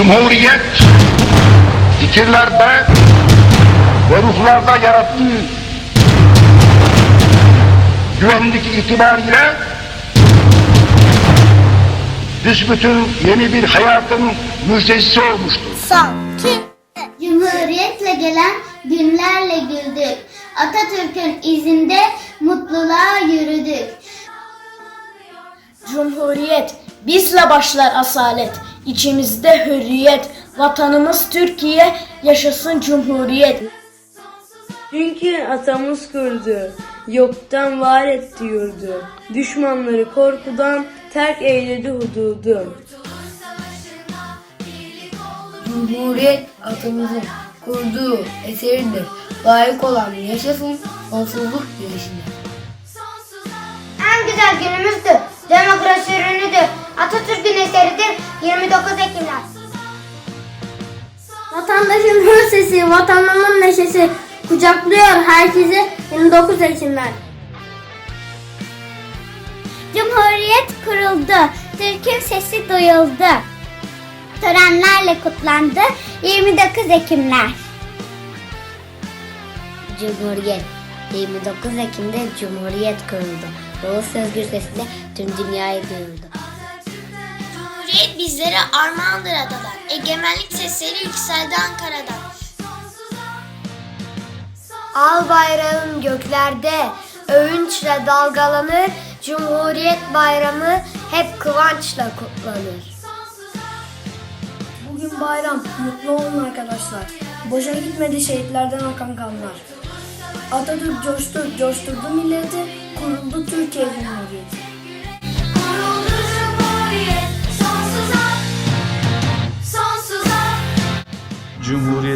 Cumhuriyet fikirlerde ve ruhlarda yarattığı güvenlik itibariyle büsbütün yeni bir hayatın müjdecisi olmuştur. Sanki Cumhuriyetle gelen günlerle güldük. Atatürk'ün izinde mutluluğa yürüdük. Cumhuriyet, bizle başlar asalet. İçimizde hürriyet, vatanımız Türkiye, yaşasın Cumhuriyet. Çünkü atamız kurdu, yoktan var etti yurdu. Düşmanları korkudan terk eyledi hududu. Cumhuriyet atamızın kurduğu eseridir. Layık olan yaşasın, sonsuzluk yaşasın. En güzel günümüzdür. Demokrasi ürünüdür. Atatürk'ün eseridir. 29 Ekimler. Vatandaşın sesi, vatanının neşesi, kucaklıyor herkesi 29 Ekimler. Cumhuriyet kuruldu. Türk'ün sesi duyuldu. Törenlerle kutlandı 29 Ekimler. Cumhuriyet 29 Ekim'de Cumhuriyet kuruldu. Doğu Özgür Sesi'yle tüm dünyaya duyurdu. Cumhuriyet bizlere armağandır adalar. Egemenlik sesleri yükseldi Ankara'dan. Al bayrağın göklerde, övünçle dalgalanır, Cumhuriyet bayramı hep kıvançla kutlanır. Bugün bayram, mutlu olun arkadaşlar. Boşa gitmedi şehitlerden akan kanlar. Atatürk coştu, coşturdu milleti, kuruldu Türkiye Cumhuriyeti.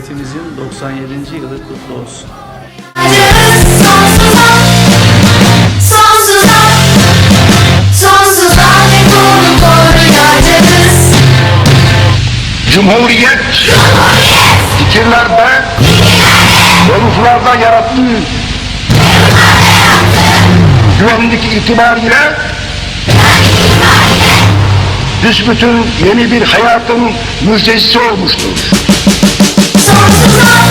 Cumhuriyetimizin 97. yılı kutlu olsun. Cumhuriyet, fikirlerde ve ruhlarda yarattığı güvenlik itibariyle büsbütün yeni bir hayatın müjdecisi olmuştur. Stop, stop.